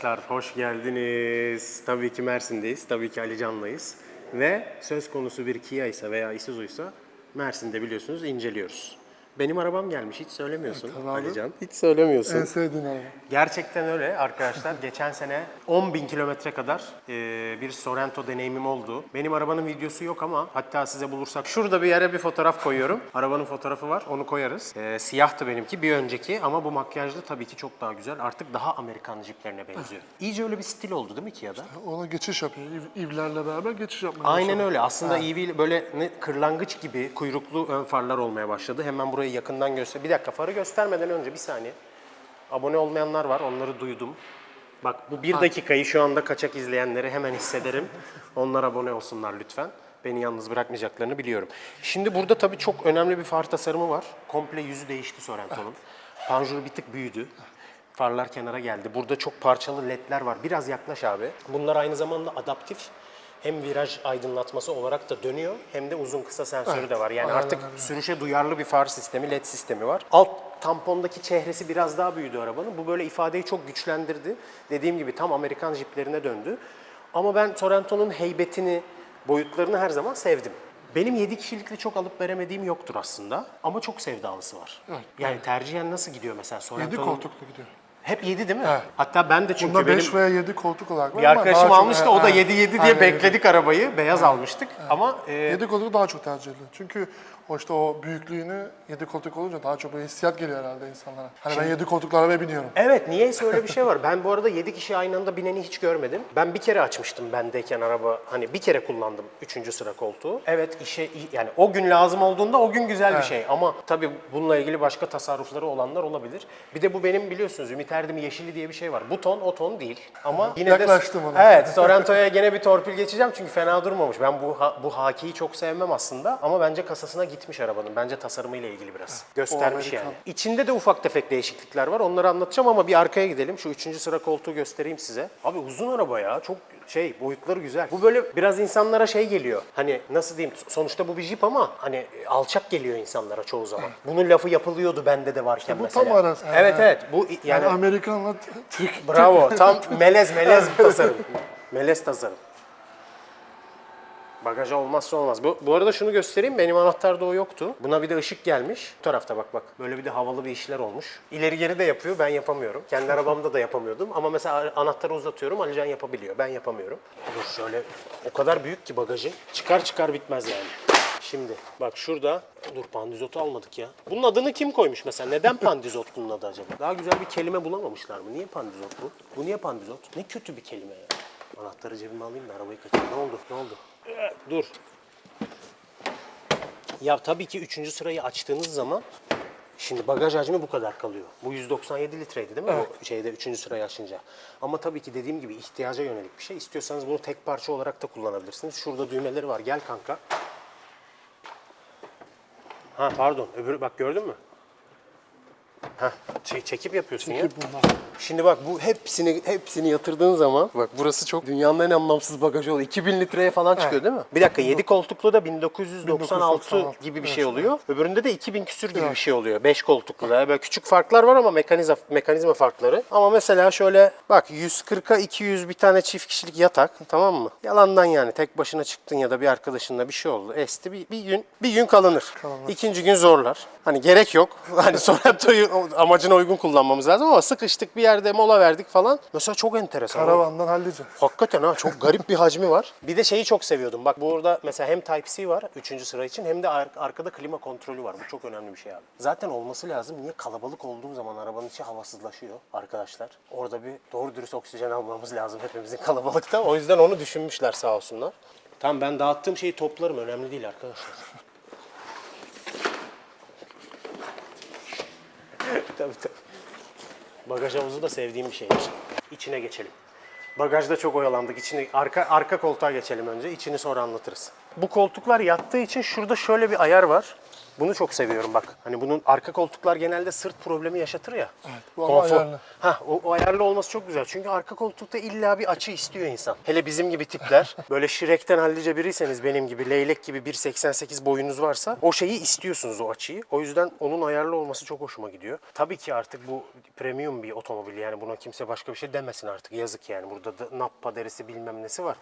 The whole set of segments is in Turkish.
Arkadaşlar hoş geldiniz. Tabii ki Mersin'deyiz. Tabii ki Ali Can'layız. Ve söz konusu bir Kia ise veya Isuzu ise Mersin'de biliyorsunuz inceliyoruz. Benim arabam gelmiş hiç söylemiyorsun tabii abi. Ali Can. Hiç söylemiyorsun. En sevdiğin araba. Gerçekten öyle arkadaşlar. Geçen sene 10 bin kilometre kadar e, bir Sorento deneyimim oldu. Benim arabanın videosu yok ama hatta size bulursak şurada bir yere bir fotoğraf koyuyorum. Arabanın fotoğrafı var onu koyarız. E, siyahtı benimki bir önceki ama bu makyajlı tabii ki çok daha güzel. Artık daha Amerikan jiplerine benziyor. İyice öyle bir stil oldu değil mi Kia'da? Ona geçiş yapıyor. İv, ivlerle beraber geçiş yapmaya Aynen başladı. öyle. Aslında EV böyle ne, kırlangıç gibi kuyruklu ön farlar olmaya başladı. Hemen burayı yakından göster. Bir dakika farı göstermeden önce bir saniye. Abone olmayanlar var. Onları duydum. Bak bu bir dakikayı şu anda kaçak izleyenleri hemen hissederim. Onlar abone olsunlar lütfen. Beni yalnız bırakmayacaklarını biliyorum. Şimdi burada tabii çok önemli bir far tasarımı var. Komple yüzü değişti Sorrento'nun. Panjuru bir tık büyüdü. Farlar kenara geldi. Burada çok parçalı ledler var. Biraz yaklaş abi. Bunlar aynı zamanda adaptif. Hem viraj aydınlatması olarak da dönüyor hem de uzun kısa sensörü de var. Yani aynen artık öyle. sürüşe duyarlı bir far sistemi, led sistemi var. Alt tampondaki çehresi biraz daha büyüdü arabanın. Bu böyle ifadeyi çok güçlendirdi. Dediğim gibi tam Amerikan jiplerine döndü. Ama ben Sorrento'nun heybetini, boyutlarını her zaman sevdim. Benim 7 kişilikle çok alıp veremediğim yoktur aslında ama çok sevdalısı var. Evet, yani tercihen nasıl gidiyor mesela 7 Sorrento'nun? koltuklu gidiyor. Hep 7 değil mi? Evet. Hatta ben de çünkü Bunda benim 5 veya 7 koltuk olarak var bir ama arkadaşım daha çok- almıştı o da Evet, 7 7 diye aynen, bekledik arabayı. Beyaz almıştık ama e, 7 koltuk daha çok tercih edilir. Çünkü o işte o büyüklüğünü 7 koltuk olunca daha çok böyle hissiyat geliyor herhalde insanlara. Hani ben 7 koltuklu arabaya biniyorum. Evet niyeyse öyle bir şey var. Ben bu arada 7 kişi aynı anda bineni hiç görmedim. Ben bir kere açmıştım bendeyken araba. Hani bir kere kullandım 3. sıra koltuğu. Evet işe yani o gün lazım olduğunda o gün güzel bir şey. Ama tabii bununla ilgili başka tasarrufları olanlar olabilir. Bir de bu benim biliyorsunuz Ümit Erdem'i yeşili diye bir şey var. Bu ton o ton değil. Ama yine Yaklaştım de... ona. Evet Sorrento'ya gene bir torpil geçeceğim çünkü fena durmamış. Ben bu ha- bu hakiyi çok sevmem aslında ama bence kasasına gitmiş arabanın. Bence tasarımıyla ilgili biraz. Göstermiş yani. İçinde de ufak tefek değişiklikler var. Onları anlatacağım ama bir arkaya gidelim. Şu üçüncü sıra koltuğu göstereyim size. Abi uzun araba ya. Çok şey boyutları güzel. Bu böyle biraz insanlara şey geliyor. Hani nasıl diyeyim sonuçta bu bir jip ama hani alçak geliyor insanlara çoğu zaman. Bunun lafı yapılıyordu bende de varken bu mesela. tam arası. Evet Evet. evet. Bu Yani, yani Amerikanla Türk. Bravo. Tam melez melez bir tasarım. melez tasarım. Bagaja olmazsa olmaz. Bu, bu arada şunu göstereyim. Benim anahtarda o yoktu. Buna bir de ışık gelmiş. Bu tarafta bak bak. Böyle bir de havalı bir işler olmuş. İleri geri de yapıyor. Ben yapamıyorum. Kendi arabamda da yapamıyordum. Ama mesela anahtarı uzatıyorum. Alican yapabiliyor. Ben yapamıyorum. Dur şöyle. O kadar büyük ki bagajı. Çıkar çıkar bitmez yani. Şimdi bak şurada dur pandizotu almadık ya. Bunun adını kim koymuş mesela? Neden pandizot bunun adı acaba? Daha güzel bir kelime bulamamışlar mı? Niye pandizot bu? Bu niye pandizot? Ne kötü bir kelime ya. Anahtarı cebime alayım da arabayı kaçırayım. Ne oldu? Ne oldu? Dur. Ya tabii ki üçüncü sırayı açtığınız zaman Şimdi bagaj hacmi bu kadar kalıyor. Bu 197 litreydi değil mi bu şeyde üçüncü sırayı açınca? Ama tabii ki dediğim gibi ihtiyaca yönelik bir şey. İstiyorsanız bunu tek parça olarak da kullanabilirsiniz. Şurada düğmeleri var. Gel kanka. Ha pardon. Öbürü bak gördün mü? Ha şey çekip yapıyorsun ya. Çekip bunlar. Şimdi bak bu hepsini hepsini yatırdığın zaman bak burası çok dünyanın en anlamsız bagajı oluyor. 2000 litreye falan çıkıyor değil mi? Bir dakika 7 koltuklu da 1996 1996 gibi bir evet. şey oluyor. Öbüründe de 2000 küsür gibi bir şey oluyor. 5 koltuklu da. Böyle küçük farklar var ama mekanizma mekanizma farkları. Ama mesela şöyle bak 140'a 200 bir tane çift kişilik yatak tamam mı? Yalandan yani tek başına çıktın ya da bir arkadaşınla bir şey oldu. Esti bir, bir gün bir gün kalınır. Kalınır. İkinci gün zorlar. Hani gerek yok. Hani Sorrento'yu amacına uygun kullanmamız lazım ama sıkıştık bir yerde mola verdik falan. Mesela çok enteresan. Karavandan halledeceğim. Hakikaten ha çok garip bir hacmi var. Bir de şeyi çok seviyordum. Bak burada mesela hem Type-C var 3. sıra için hem de ar- arkada klima kontrolü var. Bu çok önemli bir şey abi. Zaten olması lazım. Niye kalabalık olduğum zaman arabanın içi havasızlaşıyor arkadaşlar. Orada bir doğru dürüst oksijen almamız lazım hepimizin kalabalıkta. O yüzden onu düşünmüşler sağ olsunlar. Tamam ben dağıttığım şeyi toplarım. Önemli değil arkadaşlar. tabii tabii. Bagaj havuzu da sevdiğim bir şeydir. İçine geçelim. Bagajda çok oyalandık. İçini arka arka koltuğa geçelim önce. İçini sonra anlatırız. Bu koltuklar yattığı için şurada şöyle bir ayar var. Bunu çok seviyorum bak. Hani bunun arka koltuklar genelde sırt problemi yaşatır ya. Evet, bu ama ayarlı. Ha, o, o ayarlı olması çok güzel. Çünkü arka koltukta illa bir açı istiyor insan. Hele bizim gibi tipler. böyle Shrek'ten hallice biriyseniz benim gibi, leylek gibi 1.88 boyunuz varsa o şeyi istiyorsunuz o açıyı. O yüzden onun ayarlı olması çok hoşuma gidiyor. Tabii ki artık bu premium bir otomobil yani buna kimse başka bir şey demesin artık. Yazık yani. Burada da nappa derisi bilmem nesi var.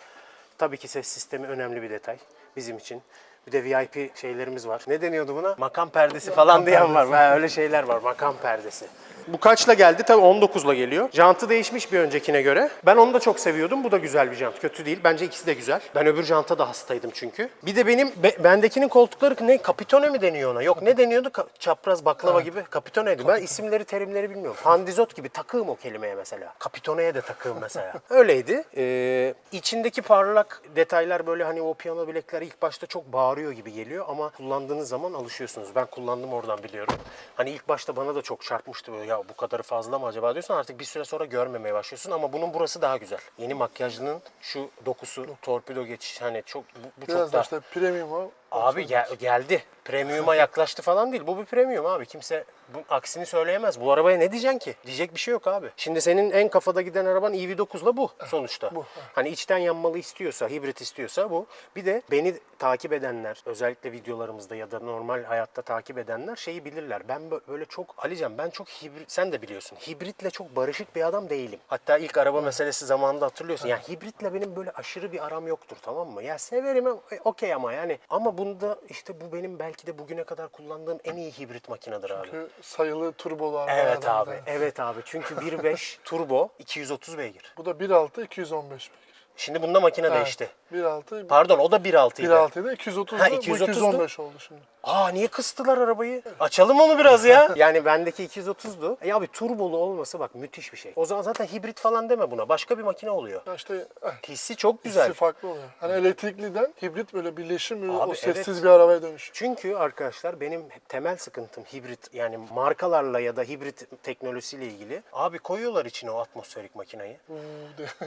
Tabii ki ses sistemi önemli bir detay bizim için. Bir de VIP şeylerimiz var. Ne deniyordu buna? Makam perdesi falan diyen var. Ha, öyle şeyler var. Makam perdesi. Bu kaçla geldi? Tabii 19'la geliyor. Jantı değişmiş bir öncekine göre. Ben onu da çok seviyordum. Bu da güzel bir jant. Kötü değil. Bence ikisi de güzel. Ben öbür janta da hastaydım çünkü. Bir de benim be- bendekinin koltukları ne? Kapitone mi deniyor ona? Yok ne deniyordu? Ka- çapraz baklava gibi. Kapitoneydi. Ben isimleri terimleri bilmiyorum. Pandizot gibi takığım o kelimeye mesela. Kapitoneye de takığım mesela. Öyleydi. Ee, içindeki parlak detaylar böyle hani o piyano bilekler ilk başta çok bağırıyor gibi geliyor ama kullandığınız zaman alışıyorsunuz. Ben kullandım oradan biliyorum. Hani ilk başta bana da çok çarpmıştı böyle ya bu kadarı fazla mı acaba diyorsun artık bir süre sonra görmemeye başlıyorsun ama bunun burası daha güzel. Yeni makyajının şu dokusu, torpido geçiş hani çok bu, bu çok Biraz da daha işte premium var. Abi gel- geldi. Premium'a yaklaştı falan değil. Bu bir premium abi. Kimse bu aksini söyleyemez. Bu arabaya ne diyeceksin ki? Diyecek bir şey yok abi. Şimdi senin en kafada giden araban EV9'la bu sonuçta. Bu, Hani içten yanmalı istiyorsa, hibrit istiyorsa bu. Bir de beni takip edenler, özellikle videolarımızda ya da normal hayatta takip edenler şeyi bilirler. Ben bö- böyle çok Alican ben çok hibrit sen de biliyorsun. Hibritle çok barışık bir adam değilim. Hatta ilk araba meselesi zamanında hatırlıyorsun. Yani hibritle benim böyle aşırı bir aram yoktur tamam mı? Ya severim e, okey ama yani ama bunda işte bu benim belki de bugüne kadar kullandığım en iyi hibrit makinedir abi. Çünkü sayılı turbolar var. Evet abi. Evet abi. Çünkü 1.5 turbo 230 beygir. Bu da 1.6 215 beygir. Şimdi bunda makine değişti. 1.6 Pardon o da 1.6 idi. 1.6 ile 230 Ha, bu 230'du. 215 oldu şimdi. Aa niye kıstılar arabayı? Açalım onu biraz ya. yani bendeki 230'du. E abi turbolu olması bak müthiş bir şey. O zaman zaten hibrit falan deme buna. Başka bir makine oluyor. Ya işte eh, Hissi çok güzel. hissi farklı oluyor. Hani elektrikliden hibrit böyle birleşim böyle Abi o sessiz evet. bir arabaya dönüş. Çünkü arkadaşlar benim temel sıkıntım hibrit yani markalarla ya da hibrit teknolojisiyle ilgili. Abi koyuyorlar içine o atmosferik makineyi.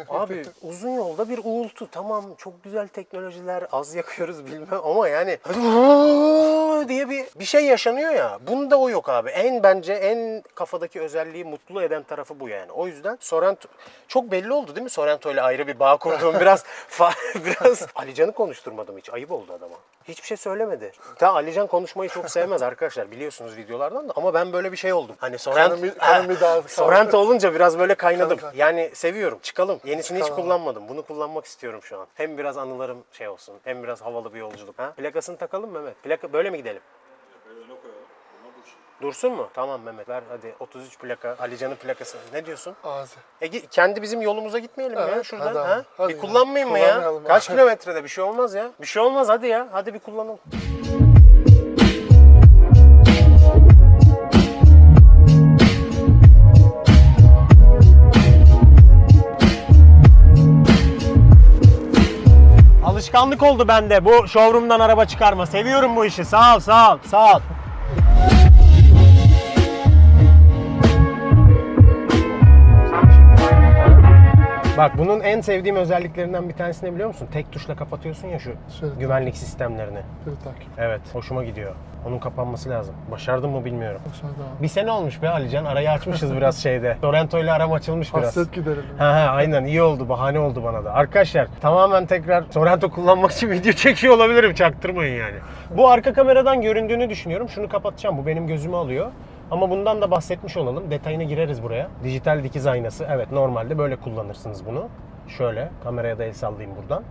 Abi uzun yolda bir uğultu. Tamam çok güzel teknolojiler az yakıyoruz bilmem ama yani diye bir bir şey yaşanıyor ya. Bunda o yok abi. En bence en kafadaki özelliği mutlu eden tarafı bu yani. O yüzden Sorento çok belli oldu değil mi Sorento ile ayrı bir bağ kurduğum biraz biraz Alican'ı konuşturmadım hiç. Ayıp oldu adama. Hiçbir şey söylemedi. Ta Alican konuşmayı çok sevmez arkadaşlar biliyorsunuz videolardan da ama ben böyle bir şey oldum. Hani daha- Sorento olunca biraz böyle kaynadım. Yani seviyorum. Çıkalım. Yenisini hiç kullanmadım. Bunu kullanmak istiyorum şu an. Hem biraz anılarım şey olsun. Hem biraz havalı bir yolculuk. Ha? Plakasını takalım Mehmet. Plaka böyle mi gidelim? Dursun mu? Tamam Mehmet ver hadi 33 plaka Alican'ın plakası. Ne diyorsun? Ağzı. E gi- kendi bizim yolumuza gitmeyelim ya Evet, şuradan. hadi abi, ha? hadi bir ya. kullanmayayım mı ya? Kullanmayalım Kaç kilometrede bir şey olmaz ya. Bir şey olmaz hadi ya. Hadi bir kullanalım. Alışkanlık oldu bende bu showroom'dan araba çıkarma. Seviyorum bu işi. Sağ ol, sağ ol, sağ ol. Bak bunun en sevdiğim özelliklerinden bir tanesi ne biliyor musun? Tek tuşla kapatıyorsun ya şu Şöyle. güvenlik sistemlerini. Bir takip. Evet, hoşuma gidiyor. Onun kapanması lazım. Başardım mı bilmiyorum. Aşağıda abi. Bir sene olmuş be Alican. Arayı açmışız biraz şeyde. Sorento ile aram açılmış biraz. Hasret giderelim. Ha ha aynen iyi oldu. Bahane oldu bana da. Arkadaşlar tamamen tekrar Sorento kullanmak için video çekiyor olabilirim. Çaktırmayın yani. Bu arka kameradan göründüğünü düşünüyorum. Şunu kapatacağım. Bu benim gözümü alıyor. Ama bundan da bahsetmiş olalım. Detayına gireriz buraya. Dijital dikiz aynası. Evet normalde böyle kullanırsınız bunu. Şöyle kameraya da el sallayayım buradan.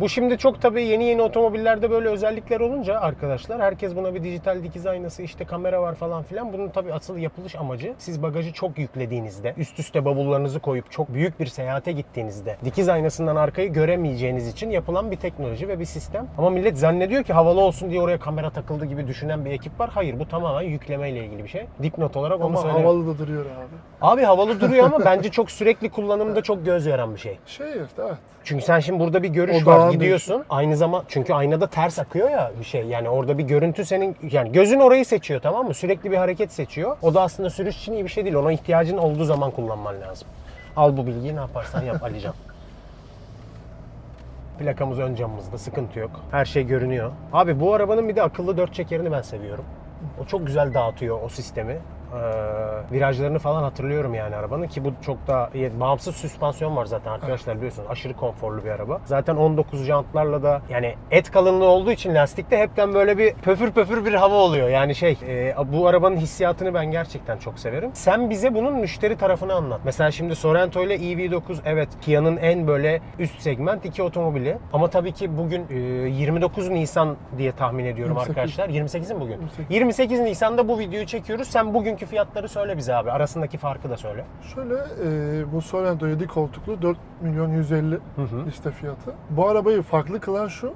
Bu şimdi çok tabii yeni yeni otomobillerde böyle özellikler olunca arkadaşlar herkes buna bir dijital dikiz aynası işte kamera var falan filan. Bunun tabii asıl yapılış amacı siz bagajı çok yüklediğinizde üst üste bavullarınızı koyup çok büyük bir seyahate gittiğinizde dikiz aynasından arkayı göremeyeceğiniz için yapılan bir teknoloji ve bir sistem. Ama millet zannediyor ki havalı olsun diye oraya kamera takıldı gibi düşünen bir ekip var. Hayır bu tamamen yükleme ile ilgili bir şey. Dipnot olarak onu Ama söyleyeyim. havalı da duruyor abi. Abi havalı duruyor ama bence çok sürekli kullanımda çok göz yaran bir şey. Şey işte evet. Çünkü sen şimdi burada bir görüş O var gidiyorsun. Aynı zaman çünkü aynada ters akıyor ya bir şey. Yani orada bir görüntü senin yani gözün orayı seçiyor tamam mı? Sürekli bir hareket seçiyor. O da aslında sürüş için iyi bir şey değil. Ona ihtiyacın olduğu zaman kullanman lazım. Al bu bilgiyi ne yaparsan yap Alican. Plakamız ön camımızda. Sıkıntı yok. Her şey görünüyor. Abi bu arabanın bir de akıllı dört çekerini ben seviyorum. O çok güzel dağıtıyor o sistemi. Ee, virajlarını falan hatırlıyorum yani arabanın ki bu çok da iyi. Bağımsız süspansiyon var zaten arkadaşlar biliyorsunuz. Aşırı konforlu bir araba. Zaten 19 jantlarla da yani et kalınlığı olduğu için lastikte hepten böyle bir pöfür pöfür bir hava oluyor. Yani şey e, bu arabanın hissiyatını ben gerçekten çok severim. Sen bize bunun müşteri tarafını anlat. Mesela şimdi Sorento ile EV9 evet Kia'nın en böyle üst segment iki otomobili. Ama tabii ki bugün e, 29 Nisan diye tahmin ediyorum 28. arkadaşlar. 28 mi bugün? 28. 28 Nisan'da bu videoyu çekiyoruz. Sen bugünkü fiyatları söyle bize abi. Arasındaki farkı da söyle. Şöyle e, bu Sorento 7 koltuklu 4 milyon 150 liste fiyatı. Bu arabayı farklı kılan şu e,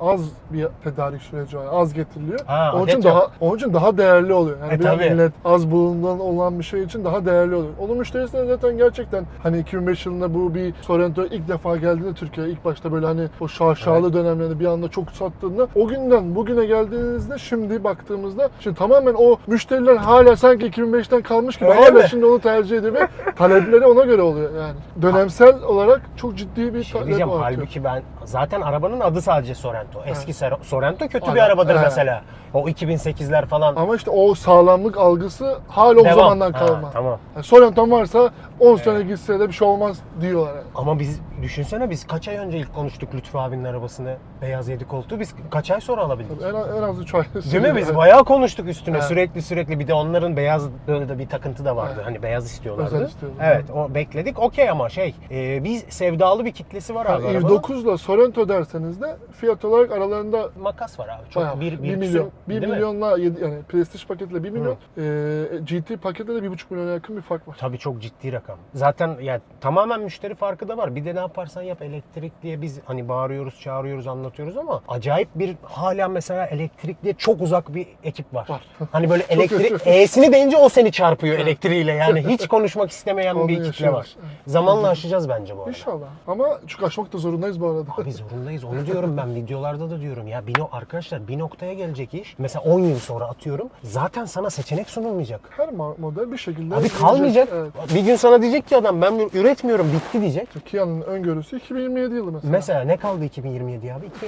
az bir tedarik süreci var. Az getiriliyor. Ha, onun için yok. daha onun için daha değerli oluyor. Yani E, biraz tabii. millet az bulunan olan bir şey için daha değerli oluyor. Onun müşterisi de zaten gerçekten hani 2005 yılında bu bir Sorento ilk defa geldiğinde Türkiye'ye ilk başta böyle hani o şaşalı dönemlerinde bir anda çok sattığında o günden bugüne geldiğinizde şimdi baktığımızda şimdi tamamen o müşteriler hala sanki 2005'ten kalmış gibi Öyle hala mi? şimdi onu tercih ediyor ve talepleri ona göre oluyor yani. Dönemsel olarak çok ciddi bir Şey talep diyeceğim artıyor. halbuki ben zaten arabanın adı sadece Sorento. Eski Sor- Sorento kötü bir Aynen, arabadır evet. mesela. O 2008'ler falan. Ama işte o sağlamlık algısı hala o Devam. zamandan Ha, kalma. tamam. Yani Sorrento'm varsa 10 sene gitse de bir şey olmaz diyorlar. Yani. Ama biz düşünsene biz kaç ay önce ilk konuştuk Lütfü abinin arabasını beyaz yedi koltuğu biz kaç ay sonra alabildik? En, en az 3 ay. Değil mi? Biz bayağı konuştuk üstüne Evet. sürekli sürekli. Bir de onların beyaz böyle de bir takıntı da vardı. Hani beyaz istiyorlardı. Özel istiyorlar. Evet, o bekledik. Okey ama şey, e, biz sevdalı bir kitlesi var abi. Yani arabanın. i9 ile Sorento derseniz de fiyat olarak aralarında makas var abi. Çok bayağı bir, 1 bir, milyon. küsür, 1 değil mi? milyonla yedi- yani Prestige paketle 1 milyon, e, GT paketle de 1,5 milyona yakın bir fark var. Tabii çok ciddi rakam. Zaten yani tamamen müşteri farkı da var. Bir de ne yaparsan yap elektrik diye biz hani bağırıyoruz, çağırıyoruz, anlatıyoruz ama acayip bir hala mesela elektrikliye çok uzak bir ekip var. Var. Hani böyle elektrik. E'sini deyince o seni çarpıyor elektriğiyle. Yani hiç konuşmak istemeyen bir kitle var. Zamanla aşacağız bence bu arada. İnşallah. Ama çünkü aşmak da zorundayız bu arada. Abi zorundayız. Onu diyorum ben videolarda da diyorum ya. Bir no- arkadaşlar bir noktaya gelecek iş. Mesela 10 yıl sonra atıyorum. Zaten sana seçenek sunulmayacak. Her model bir şekilde... Abi kalmayacak. Evet. Bir gün sana diyecek ki adam ben üretmiyorum bitti diyecek. Kia'nın öngörüsü 2027 yılı mesela. Mesela ne kaldı 2027 abi? İki.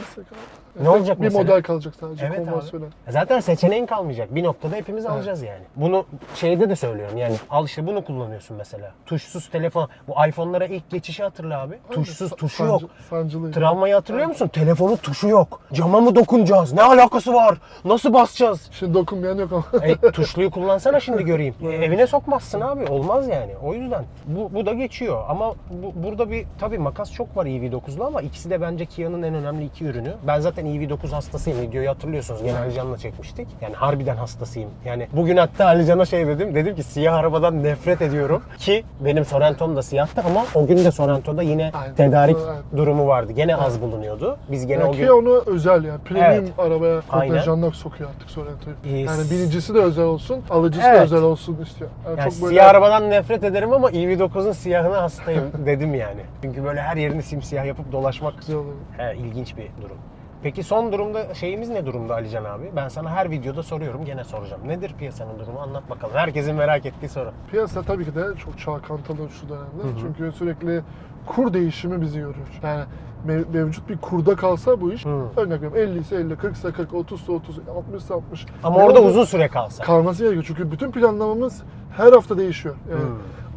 Ne olacak bir mesela? model kalacak sadece Evet abi. konvansiyonel. Zaten seçeneğin kalmayacak. Bir noktada hepimiz alacağız yani. Bunu şeyde de söylüyorum yani al işte bunu kullanıyorsun mesela. Tuşsuz telefon. Bu iPhone'lara ilk geçişi hatırla abi. Tuşsuz Sa- tuşu sancı- yok. Sancılıydı. Travmayı hatırlıyor musun? Telefonun tuşu yok. Cama mı dokunacağız? Ne alakası var? Nasıl basacağız? Şimdi dokunmayan yok ama. E, tuşluyu kullansana şimdi göreyim. E, evine sokmazsın abi. Olmaz yani. O yüzden. Bu, bu da geçiyor. Ama bu, burada bir tabii makas çok var EV9'la ama ikisi de bence Kia'nın en önemli iki ürünü. Ben zaten EV9 hastasıyım. Videoyu hatırlıyorsunuz. Gene Alican'la çekmiştik. Yani harbiden hastasıyım. Yani bugün hatta Alican'a şey dedim. Dedim ki siyah arabadan nefret ediyorum. Ki benim Sorrento'm da siyahtı ama o gün de Sorrento'da yine Aynen. tedarik Evet. durumu vardı. Gene az bulunuyordu. Biz gene Yani o gün... Kia onu özel yani premium Evet. arabaya Aynen. kontenjanlar sokuyor artık Sorrento'yu. Ee, Yani birincisi de özel olsun, alıcısı Evet. da özel olsun istiyor. Yani Yani çok böyle siyah arabadan nefret ederim ama EV9'un siyahına hastayım dedim yani. Çünkü böyle her yerini simsiyah yapıp dolaşmak güzel oluyor. he, ilginç bir durum. Peki son durumda şeyimiz ne durumda Alican abi? Ben sana her videoda soruyorum gene soracağım. Nedir piyasanın durumu anlat bakalım. Herkesin merak ettiği soru. Piyasa tabii ki de çok çalkantılı şu dönemde. Çünkü sürekli kur değişimi bizi yoruyor. Yani mev- mevcut bir kurda kalsa bu iş, örnek veriyorum 50 ise 50, 40 ise 40, 30 ise 30, 60 ise 60. Ama orada uzun süre kalsa. kalması gerekiyor. Çünkü bütün planlamamız her hafta değişiyor. Yani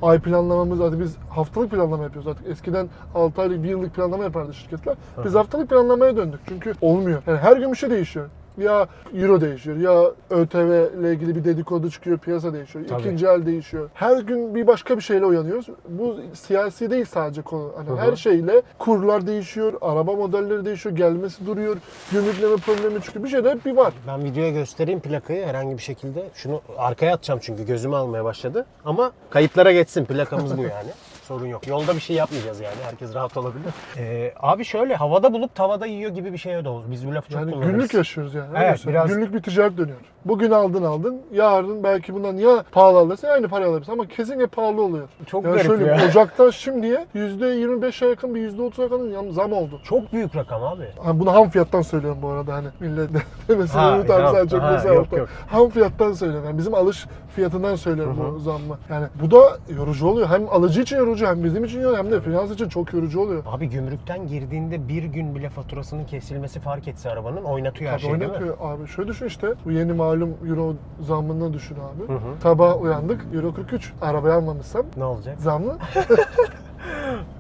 ay planlamamız artık biz haftalık planlama yapıyoruz artık. Eskiden 6 aylık, 1 yıllık planlama yapardı şirketler. Biz haftalık planlamaya döndük. Çünkü olmuyor. Yani her gün bir şey değişiyor. Ya euro değişiyor, ya ÖTV ile ilgili bir dedikodu çıkıyor, piyasa değişiyor, Tabii. ikinci el değişiyor. Her gün bir başka bir şeyle uyanıyoruz. Bu siyasi değil sadece konu. Hani her şeyle kurlar değişiyor, araba modelleri değişiyor, gelmesi duruyor, gümrükleme problemi çıkıyor. Bir şeyler hep bir var. Ben videoya göstereyim plakayı herhangi bir şekilde. Şunu arkaya atacağım çünkü gözümü almaya başladı. Ama kayıtlara geçsin plakamız bu yani. Sorun yok. Yolda bir şey yapmayacağız yani. Herkes rahat olabilir. Ee, abi şöyle havada bulup tavada yiyor gibi bir şeye doğru. Biz bu lafı çok Yani kullanırız. günlük yaşıyoruz yani. Evet, biraz- Günlük bir ticaret dönüyor. Bugün aldın aldın, yarın belki bundan ya pahalı alırsın aynı paraya alırsın ama kesinlikle pahalı oluyor. Çok yani garip şöyle ya. Ocak'tan şimdiye %25'e yakın bir %30'a yakın zam oldu. Çok büyük rakam abi. Hani bunu ham fiyattan söylüyorum bu arada hani millet demesin Ha, Ümit abi sen çok Ha, yok, yok. Ham fiyattan söylüyorum. Yani bizim alış fiyatından söylüyorum bu zammı. Yani bu da yorucu oluyor. Hem alıcı için yorucu yorucu hem bizim için yorucu hem de finans için çok yorucu oluyor. Abi gümrükten girdiğinde bir gün bile faturasının kesilmesi fark etse arabanın oynatıyor her Tabii şeyi değil mi? oynatıyor abi. Şöyle düşün işte. Bu yeni malum euro zammını düşün abi. Sabah uyandık. Euro 43. Arabayı almamışsam Ne olacak? zamlı.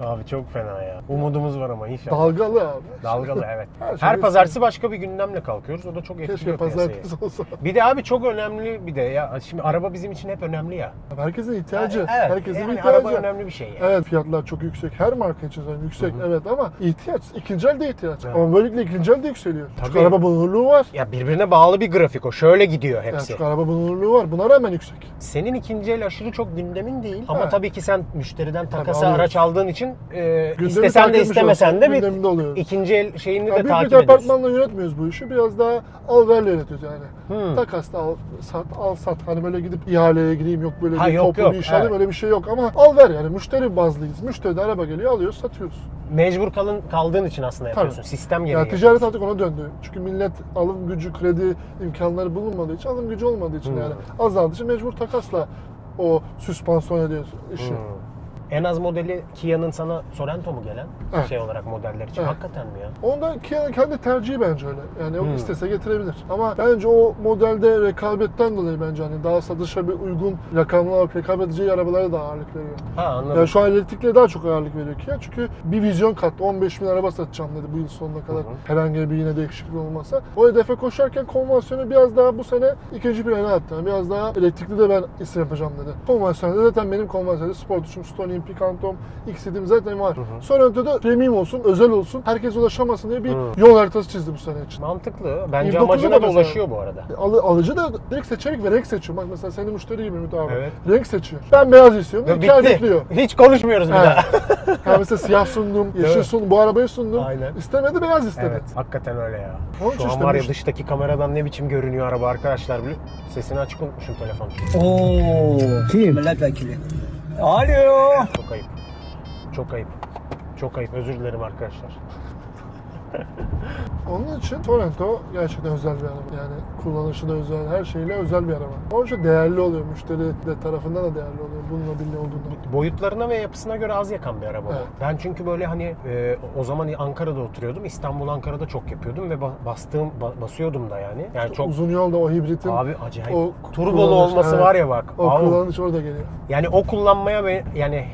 Abi çok fena ya. Umudumuz var ama inşallah. Dalgalı abi. Dalgalı evet. Her şey Her pazartesi başka bir gündemle kalkıyoruz. O da çok Keşke etkiliyor piyasayı. pazartesi olsa. Bir de abi çok önemli bir de ya şimdi araba bizim için hep önemli ya. Herkesin ihtiyacı. Evet. Herkesin yani ihtiyacı. araba önemli bir şey yani. Evet fiyatlar çok yüksek. Her marka için yüksek evet ama ihtiyaç. İkinci el de ihtiyaç. Evet. Ama böylelikle ikinci el de yükseliyor. Çünkü Tabii. araba bulunurluğu var. Ya birbirine bağlı bir grafik o. Şöyle gidiyor Yani hepsi. çünkü araba bulunurluğu var. Buna rağmen yüksek. Senin ikinci el aşırı çok gündemin değil. Ama Evet. tabii ki sen müşteriden alıyoruz. araç aldığın için e, Gündemi istesen takip de etmiş istemesen de bir gündeminde oluyoruz. ikinci el şeyini de büyük takip bir ediyorsun. departmanla yönetmiyoruz bu işi. Biraz daha al verle yönetiyoruz yani. Hmm. Takasla al sat al sat. Hani böyle gidip ihaleye gireyim yok böyle Ha, bir yok, toplu yok, bir iş alayım evet. öyle bir şey yok ama al ver yani müşteri bazlıyız. Müşteri de araba geliyor alıyoruz satıyoruz. Mecbur kalın kaldığın için aslında yapıyorsun. Sistem gereği. Ya ticaret artık ona döndü. Çünkü millet alım gücü, kredi imkanları bulunmadığı için, alım gücü olmadığı için Hmm. yani azaldığı için mecbur takasla o süspansiyon ediyorsun işi. Hmm. En az modeli Kia'nın sana Sorento mu gelen? Evet. Şey olarak modeller için. Evet. Hakikaten mi ya? Onda Kia'nın kendi tercihi bence öyle. Yani o Hmm. istese getirebilir. Ama bence o modelde rekabetten dolayı bence hani daha satışa bir uygun rakamlar, rekabet edeceği arabalara da ağırlık veriyor. Ha anladım. Yani şu an elektrikliye daha çok ağırlık veriyor Kia. Çünkü bir vizyon kattı. 15 bin araba satacağım dedi bu yıl sonuna kadar. Hı hı. Herhangi bir yine değişiklik olmazsa. O hedefe koşarken konvansiyonu biraz daha bu sene ikinci plana attı. Yani biraz daha elektrikli de ben isim yapacağım dedi. Konvansiyonda zaten benim konvansiyonda Sport 3'üm, Stonium, Picantom, X'im zaten var. Sorrento'da premium olsun, özel olsun, herkes ulaşamasın diye bir Hı. yol haritası çizdi bu sene için. Mantıklı. Bence 29'u amacına da da ulaşıyor bu arada. Alı, alıcı da direkt seçerek ve renk seçiyor. Bak mesela senin müşteri gibi Ümit abi. Evet. Renk seçiyor. Ben beyaz istiyorum. Ve İki bekliyor. Hiç konuşmuyoruz bir daha. Yani mesela siyah sundum, yeşil sundum, bu arabayı sundum. Aynen. İstemedi beyaz istedi. Evet, hakikaten öyle ya. Onun Şu an işte var ya dıştaki kameradan ne biçim görünüyor araba arkadaşlar biliyor Sesini açık unutmuşum telefonu. Oo, kim? Milletvekili. Alo. Çok ayıp. Çok ayıp. Çok ayıp. Özür dilerim arkadaşlar. Onun için Torrento gerçekten özel bir araba. Yani kullanışı da özel, her şeyle özel bir araba. Onun için değerli oluyor. Müşteri de tarafından da değerli oluyor. Bununla birlikte olduğunda. Boyutlarına ve yapısına göre az yakan bir araba bu. Evet. Ben çünkü böyle hani e, o zaman Ankara'da oturuyordum. İstanbul Ankara'da çok yapıyordum ve ba- bastığım ba- basıyordum da yani. Yani çok Uzun yolda o hibritin abi acayip o turbolu kullanış, olması evet. var ya bak. o Av. kullanış orada geliyor. Yani o kullanmaya ve yani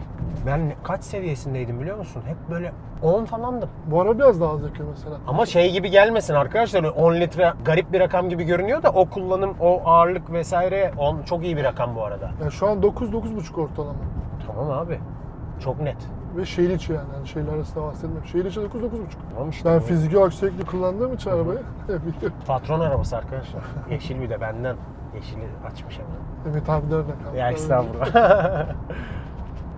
ben kaç seviyesindeydim biliyor musun? Hep böyle 10 falandım. Bu araba biraz daha az yakıyor mesela. Ama şey gibi gelmesin arkadaşlar 10 litre garip bir rakam gibi görünüyor da o kullanım, o ağırlık vesaire on, çok iyi bir rakam bu arada. Yani şu an 9-9,5 ortalama. Tamam abi. Çok net. Ve şehir içi yani. yani şehirler arasında bahsetmiyorum. Şehir içi 9-9,5. Tamam işte. Ben bu. fiziki olarak sürekli kullandığım için arabayı biliyorum. Patron arabası arkadaşlar. Yeşil bir de benden. Yeşili açmış ama. Ümit abi de örnek. Ya estağfurullah.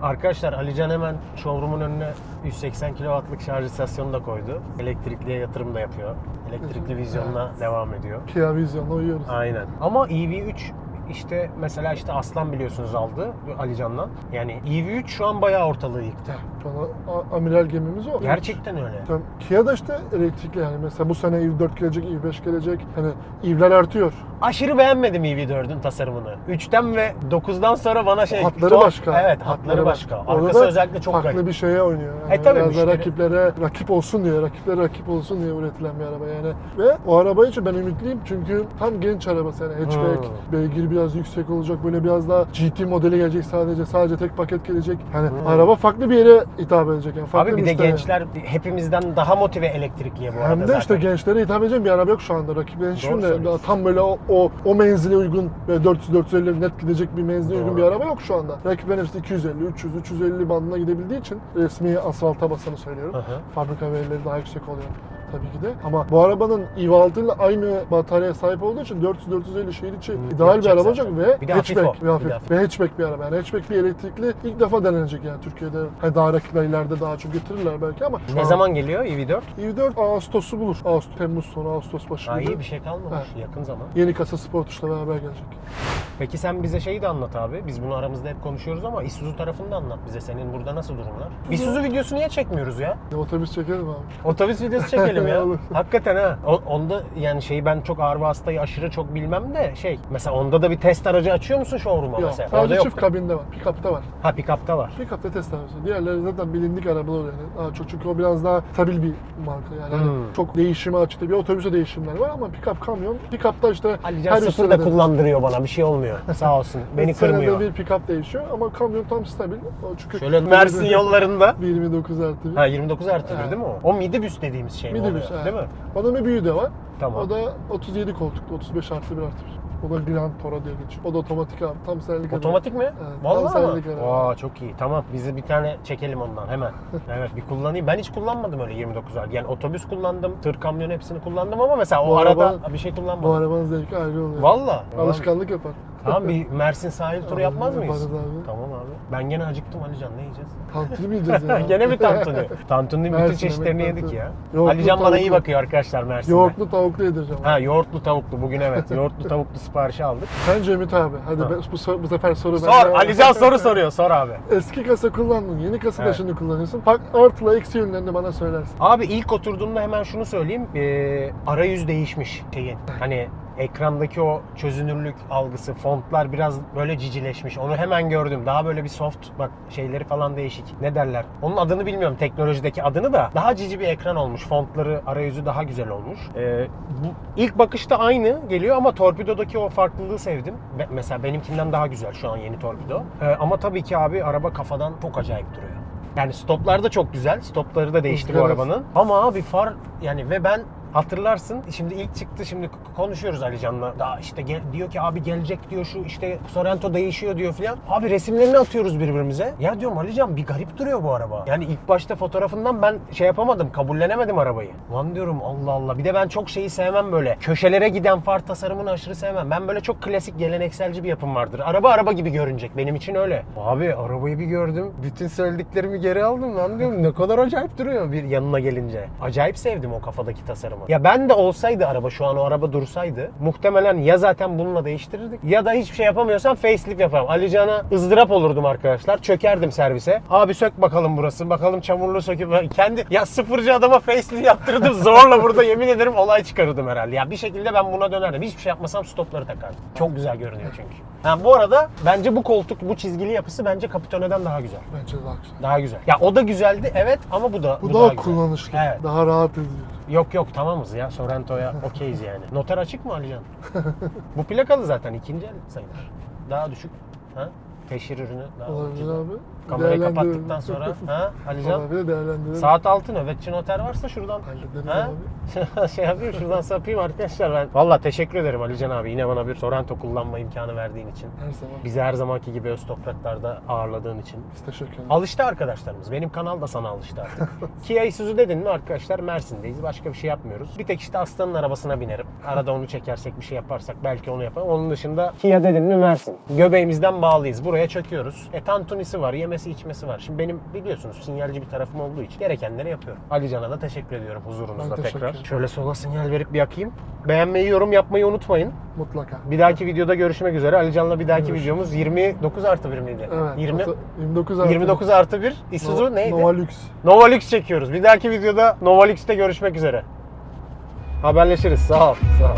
Arkadaşlar Alican hemen showroom'un önüne 180 kW'lık şarj istasyonu da koydu. Elektrikliye yatırım da yapıyor. Elektrikli vizyonla devam ediyor. Kia Vizyon'la uyuyoruz. Aynen. Ama EV3 işte mesela işte Aslan biliyorsunuz aldı Alican'dan. Yani EV3 şu an bayağı ortalığı yıktı. Şu an a- amiral gemimiz o. Gerçekten öyle. Yani Kia da işte elektrikli yani. Mesela bu sene EV4 gelecek, EV5 gelecek. Hani EV'ler artıyor. Aşırı beğenmedim EV4'ün tasarımını. 3'ten ve 9'dan sonra bana şey... hatları tuhaf- başka. Evet hatları başka. Orada Arkası da özellikle çok farklı garip. bir şeye oynuyor. Yani E tabii, biraz müşteri- rakiplere rakip olsun diye, rakiplere rakip olsun diye üretilen bir araba yani. Ve o araba için ben ümitliyim çünkü tam genç arabası yani hatchback, Hmm. beygir biraz yüksek olacak böyle biraz daha GT modeli gelecek sadece sadece tek paket gelecek. Hani araba farklı bir yere hitap edecek yani farklı Hmm. Abi bir de müşteriye. gençler hepimizden daha motive elektrikliye bu arada Hem de zaten. işte gençlere hitap edecek bir araba yok şu anda. Rakiplerin hiçbirinde daha tam böyle o, o, o menzile uygun ve 400-450 net gidecek bir menzile uygun Doğru. bir araba yok şu anda. Rakiplerin hepsi 250, 300, 350 bandına gidebildiği için resmi asfalta basanı söylüyorum. Hı hı. Fabrika verileri daha yüksek oluyor tabii ki de. Ama bu arabanın EV6 ile aynı bataryaya sahip olduğu için 400-450 şehir içi ideal bir araba olacak ve Bir de hafif hatchback. o, Ve, hafif. bir de hafif. ve hatchback bir araba. Yani hatchback bir elektrikli ilk defa denenecek yani Türkiye'de. Hani daha rakipler ileride daha çok getirirler belki ama Ne an- zaman geliyor EV4? EV4 Ağustos'u bulur. Ağustos, Temmuz sonu, Ağustos başı Ha iyi bir şey kalmamış Ha. yakın zaman. Yeni kasa Sport tuşla beraber gelecek. Peki sen bize şeyi de anlat abi. Biz bunu aramızda hep konuşuyoruz ama Isuzu tarafını da anlat bize. Senin burada nasıl durumlar? Isuzu videosu niye çekmiyoruz ya? Bir otobüs çekelim abi. Otobüs videosu çekelim dedim ya. Olur. Hakikaten ha. O- onda yani şeyi ben çok ağır vasıtayı aşırı çok bilmem de şey. Mesela onda da bir test aracı açıyor musun showroom'a Yok. mesela? Orada Sadece yok. çift kabinde var. Pick-up'ta var. Ha pick-up'ta var. Pick-up'ta test arabası. Diğerleri zaten bilindik arabalar yani. Daha çok çünkü o biraz daha stabil bir marka yani. Hani Hmm. çok değişime açık değil. Bir otobüse değişimler var ama pick-up kamyon. Pick-up'ta işte Alican üç sıfır da senede- kullandırıyor bana bir şey olmuyor. Sağ olsun. Beni üç senede kırmıyor. bir pick-up değişiyor ama kamyon tam stabil. O çünkü Şöyle Mersin yollarında. 29 artı bir. Ha 29 artı bir değil mi o? O midibüs dediğimiz şey mi Minibüs, oluyor? evet. Değil mi? Onun bir büyüğü de var. Tamam. O da 37 koltuklu, 35 artı 1 artı 1. O da Grand Toro diye geçiyor. O da otomatik abi. Tam senlik. Otomatik mi? tam Vallahi senlik mı? araba. Aa çok iyi. Tamam. Bizi bir tane çekelim ondan hemen. evet bir kullanayım. Ben hiç kullanmadım öyle 29 artı. Yani otobüs kullandım, tır, kamyon hepsini kullandım ama mesela o Bu arada araba- bir şey Bu kullanmadım. arabanın zevki ayrı oluyor. Valla. Alışkanlık yapar. Tamam bir Mersin sahil turu yapmaz mıyız? Yaparız abi. Tamam abi. Ben gene acıktım Alican ne yiyeceğiz? Tantuni mi yiyeceğiz ya? gene mi tantuni? Tantuninin bütün Mersin, çeşitlerini evet, yedik tantuni. ya. Yoğurtlu, Alican bana iyi tavuklu. bakıyor arkadaşlar Mersin'de. Yoğurtlu tavuklu yedireceğim. Ha yoğurtlu tavuklu bugün evet. yoğurtlu tavuklu siparişi aldık. Sence Ümit abi, hadi Ha. bu, sor- bu sefer soru Sor. bende. Alican soru soruyor. Sor abi. Eski kasa kullandın, yeni kasa da Evet. şimdi kullanıyorsun. Bak artıla eksi yönlerini bana söylersin. Abi ilk oturduğumda hemen şunu söyleyeyim. Ee, arayüz değişmiş şeyin. Hani ekrandaki o çözünürlük algısı, fontlar biraz böyle cicileşmiş. Onu hemen gördüm. Daha böyle bir soft bak şeyleri falan değişik. Ne derler? Onun adını bilmiyorum teknolojideki adını da. Daha cici bir ekran olmuş. Fontları, arayüzü daha güzel olmuş. Ee, bu ilk bakışta aynı geliyor ama torpidodaki o farklılığı sevdim. Be- mesela benimkinden daha güzel şu an yeni torpido. Ee, ama tabii ki abi araba kafadan çok acayip duruyor. Yani stoplar da çok güzel. Stopları da değişti bu arabanın. Ama abi far yani ve ben hatırlarsın şimdi ilk çıktı şimdi konuşuyoruz Alican'la. Daha işte gel- diyor ki abi gelecek diyor şu işte Sorento değişiyor diyor filan. Abi resimlerini atıyoruz birbirimize. Ya diyorum Alican bir garip duruyor bu araba. Yani ilk başta fotoğrafından ben şey yapamadım kabullenemedim arabayı. Lan diyorum Allah Allah. Bir de ben çok şeyi sevmem böyle. Köşelere giden far tasarımını aşırı sevmem. Ben böyle çok klasik gelenekselci bir yapım vardır. Araba araba gibi görünecek. Benim için öyle. Abi arabayı bir gördüm. Bütün söylediklerimi geri aldım lan diyorum. Ne kadar acayip duruyor bir yanına gelince. Acayip sevdim o kafadaki tasarımı. Ya ben de olsaydı araba şu an o araba dursaydı muhtemelen ya zaten bununla değiştirirdik ya da hiçbir şey yapamıyorsam facelift yaparım. Alican'a ızdırap olurdum arkadaşlar. Çökerdim servise. Abi sök bakalım burası. Bakalım çamurlu söküp kendi ya sıfırcı adama facelift yaptırdım. Zorla burada yemin ederim olay çıkarırdım herhalde. Ya bir şekilde ben buna dönerdim. Hiçbir şey yapmasam stopları takardım. Çok güzel görünüyor çünkü. Ha, bu arada bence bu koltuk, bu çizgili yapısı bence Capitone'den daha güzel. Bence daha güzel. Daha güzel. Ya o da güzeldi evet ama bu da Bu, daha, güzel. kullanışlı, Evet. daha rahat ediyor. Yok yok tamamız ya Sorrento'ya okeyiz yani. Noter açık mı Alican? bu plakalı zaten ikinci el sayılır. Daha düşük. Ha? Teşhir ürünü daha Olabilir ucuz. abi. Kamerayı Değerlendirelim. kapattıktan sonra ha Alican? Olabilir değerlendirelim. Saat altı nöbetçi noter varsa şuradan Hallederiz ha? şey yapayım şuradan sapayım arkadaşlar ben. Valla teşekkür ederim Alican abi yine bana bir Sorrento kullanma imkanı verdiğin için. Her zaman. Bizi her zamanki gibi öz topraklarda ağırladığın için. Biz teşekkür ederiz. Alıştı arkadaşlarımız. Benim kanal da sana alıştı artık. Kia Isuzu dedin mi arkadaşlar Mersin'deyiz. Başka bir şey yapmıyoruz. Bir tek işte Aslan'ın arabasına binerim. Arada onu çekersek bir şey yaparsak belki onu yaparım. Onun dışında Kia dedin mi Mersin. Göbeğimizden bağlıyız. Buraya çöküyoruz. E tantunisi var, yemesi içmesi var. Şimdi benim biliyorsunuz sinyalci bir tarafım olduğu için gerekenleri yapıyorum. Ali Can'a da teşekkür ediyorum huzurunuzda Ben teşekkür tekrar. ederim. Şöyle sola sinyal verip bir yakayım. Beğenmeyi, yorum yapmayı unutmayın. Mutlaka. Bir dahaki videoda görüşmek üzere. Ali Can'la bir dahaki Görüşürüz. videomuz 29 artı 1 miydi? Evet. 20, ota- 29 artı. 29 artı 1 Isuzu No- neydi? Nova Lux. Nova Lux çekiyoruz. Bir dahaki videoda Nova Lux'te görüşmek üzere. Haberleşiriz. Sağ ol. Sağ ol.